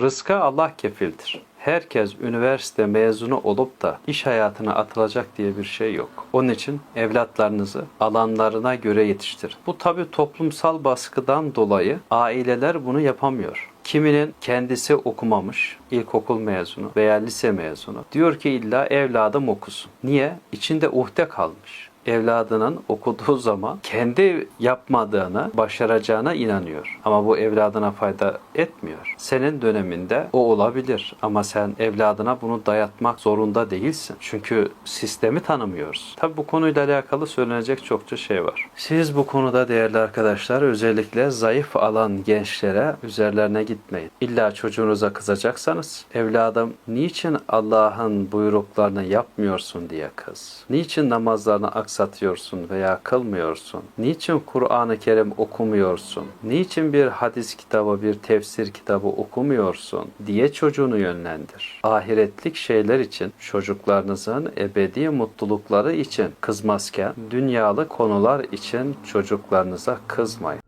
Rızka Allah kefildir. Herkes üniversite mezunu olup da iş hayatına atılacak diye bir şey yok. Onun için evlatlarınızı alanlarına göre yetiştirin. Bu tabi toplumsal baskıdan dolayı aileler bunu yapamıyor. Kiminin kendisi okumamış, ilkokul mezunu veya lise mezunu. Diyor ki illa evladım okusun. Niye? İçinde uhde kalmış evladının okuduğu zaman kendi yapmadığını, başaracağına inanıyor. Ama bu evladına fayda etmiyor. Senin döneminde o olabilir ama sen evladına bunu dayatmak zorunda değilsin. Çünkü sistemi tanımıyoruz. Tabi bu konuyla alakalı söylenecek çokça şey var. Siz bu konuda değerli arkadaşlar özellikle zayıf alan gençlere üzerlerine gitmeyin. İlla çocuğunuza kızacaksanız evladım niçin Allah'ın buyruklarını yapmıyorsun diye kız. Niçin namazlarını aksatıyorsun veya kılmıyorsun? Niçin Kur'an-ı Kerim okumuyorsun? Niçin bir hadis kitabı, bir tefsir kitabı okumuyorsun diye çocuğunu yönlendir. Ahiretlik şeyler için, çocuklarınızın ebedi mutlulukları için kızmazken dünyalı konular için çocuklarınıza kızmayın.